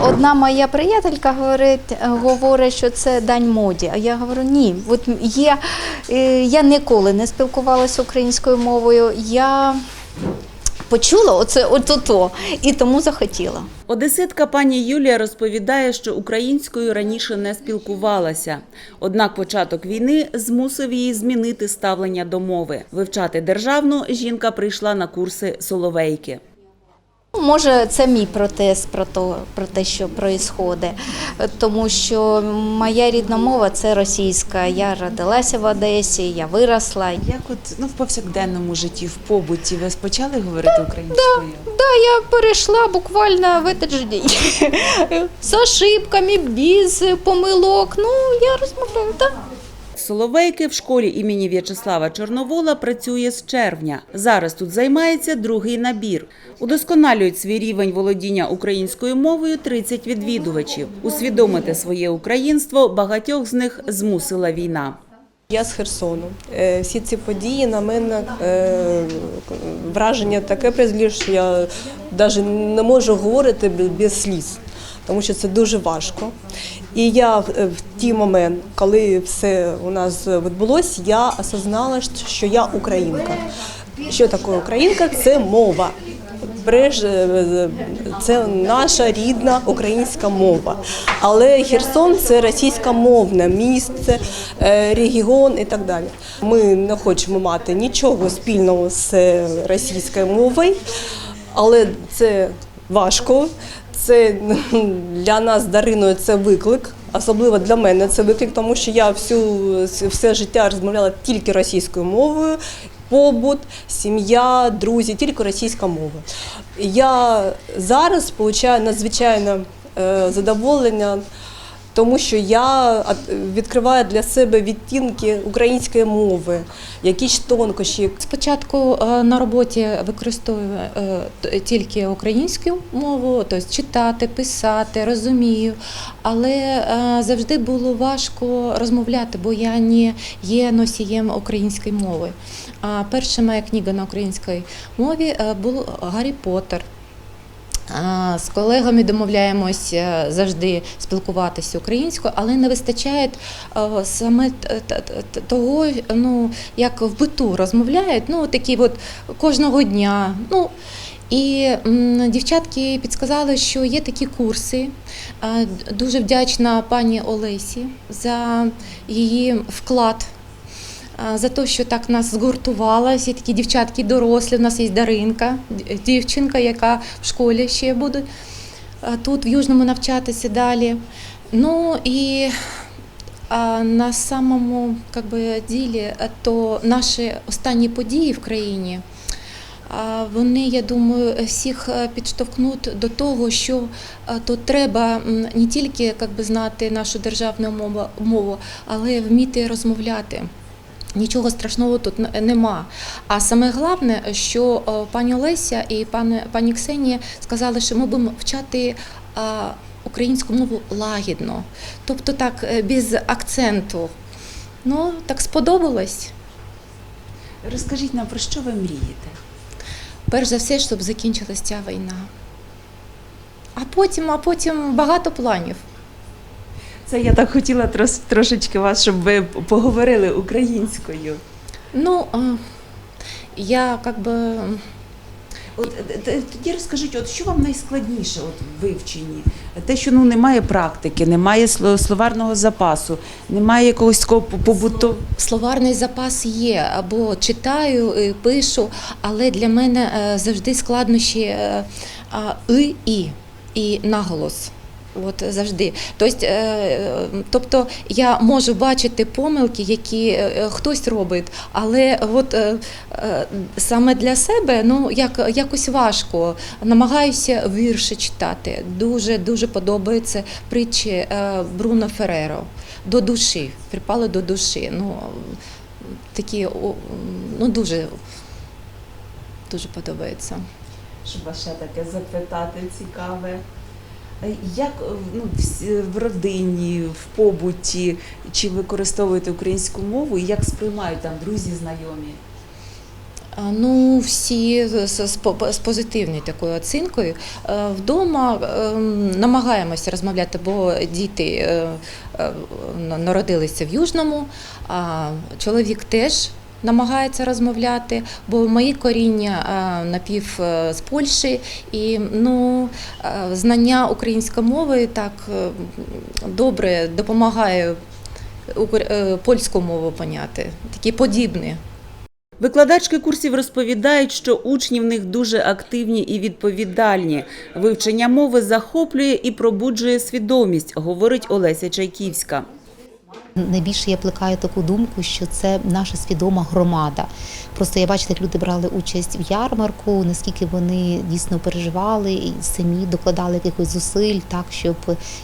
Одна моя приятелька говорить, говорить, що це дань моді. А я говорю, ні. От є, е, я ніколи не спілкувалася українською мовою. Я почула оце от-ото, і тому захотіла. Одеситка пані Юлія розповідає, що українською раніше не спілкувалася. Однак початок війни змусив її змінити ставлення до мови. Вивчати державну жінка прийшла на курси соловейки. Може, це мій протест про те, про те, що відбувається, тому що моя рідна мова це російська. Я родилася в Одесі, я виросла. Як от ну в повсякденному житті, в побуті ви почали говорити українською? Да, я перейшла буквально в этот же день. З ошибками, без помилок. Ну, я розмовляю, так. Соловейки в школі імені В'ячеслава Чорновола працює з червня. Зараз тут займається другий набір. Удосконалюють свій рівень володіння українською мовою 30 відвідувачів. Усвідомити своє українство багатьох з них змусила війна. Я з Херсону. Е, Всі ці події на мене е, враження таке призвели, що я навіть не можу говорити бе- без сліз, тому що це дуже важко. І я в е, ті момент, коли все у нас відбулося, я осознала, що я українка. Що таке українка? Це мова. Е, це наша рідна українська мова. Але Херсон це російськомовне місце, е, регіон і так далі. Ми не хочемо мати нічого спільного з російською мовою, але це важко. Це для нас Дариною це виклик. Особливо для мене це виклик, тому що я всю все життя розмовляла тільки російською мовою. Побут, сім'я, друзі, тільки російська мова. Я зараз получаю надзвичайне задоволення, тому що я відкриваю для себе відтінки української мови, якісь тонкощі, Спочатку е, на роботі використовую е, тільки українську мову, тобто читати, писати, розумію. Але е, завжди було важко розмовляти, бо я не є носієм української мови. А перша моя книга на українській мові був Гаррі Поттер. З колегами домовляємося завжди спілкуватися українською, але не вистачає е, саме того, ну як в биту розмовляють, ну такі от кожного дня. Ну і дівчатки підсказали, що є такі курси. Е, Дуже вдячна пані Олесі за її вклад. За те, що так нас згуртувала, всі такі дівчатки дорослі. У нас є Даринка, дівчинка, яка в школі ще буде тут в Южному навчатися далі. Ну і на самому как би, ділі, то наші останні події в країні. Вони, я думаю, всіх е, підштовхнуть до того, що е, то треба не тільки як би, знати нашу державну мову, але вміти розмовляти. Нічого страшного тут нема. А саме головне, що е, пані Олеся і пані, пані Ксенія сказали, що ми будемо вчати українську мову лагідно, тобто так, е, без акценту. Ну, так сподобалось. Розкажіть нам про що ви мрієте? Перш за все, щоб закінчилася ця війна. А потім, а потім багато планів. Це я так хотіла трос, трошечки вас, щоб ви поговорили українською. Ну, е, я как би. От е, тоді розкажіть, от що вам найскладніше от в вивченні? Те, що ну немає практики, немає словарного запасу, немає якогось такого побуту. Словарний запас є, або читаю, пишу, але для мене е, завжди складнощі е, и, і, і наголос. От завжди. Тобто, е, тобто я можу бачити помилки, які е, хтось робить, але от е, саме для себе ну як якось важко. Намагаюся вірші читати. Дуже дуже подобаються притчі Бруно Фереро. До душі, припали до душі. Ну такі ну дуже дуже подобається. Щоб ще таке запитати цікаве. Е, Як е, ну, вс- в родині, в побуті, чи використовуєте українську мову і як сприймають там друзі, знайомі? Ну, всі з, з, позитивною такою оцінкою. Е, Вдома намагаємося розмовляти, бо діти е, е, народилися в Южному, а чоловік теж. Намагається розмовляти, бо мої коріння е, напів е, з Польщі, і ну, е, знання української мови так добре допомагає польську мову поняти, такі подібні. Викладачки курсів розповідають, що учні в них дуже активні і відповідальні. Вивчення мови захоплює і пробуджує свідомість, говорить Олеся Чайківська. Найбільше я плекаю таку думку, що це наша свідома громада. Просто я бачила, як люди брали участь в ярмарку, наскільки вони дійсно переживали і самі докладали якихось зусиль, так щоб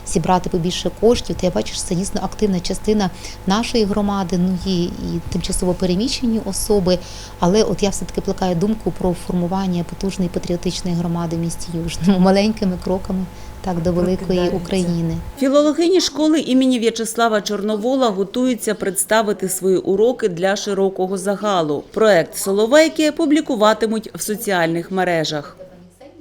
зібрати побільше коштів. То я бачу, що це дійсно активна частина нашої громади. Ну є і тимчасово переміщені особи. Але от я все таки плекаю думку про формування потужної патріотичної громади в місті Южному маленькими кроками так до великої України. Філологині школи імені В'ячеслава Чорновола готуються представити свої уроки для широкого загалу. Проект Соловейки публікуватимуть в соціальних мережах.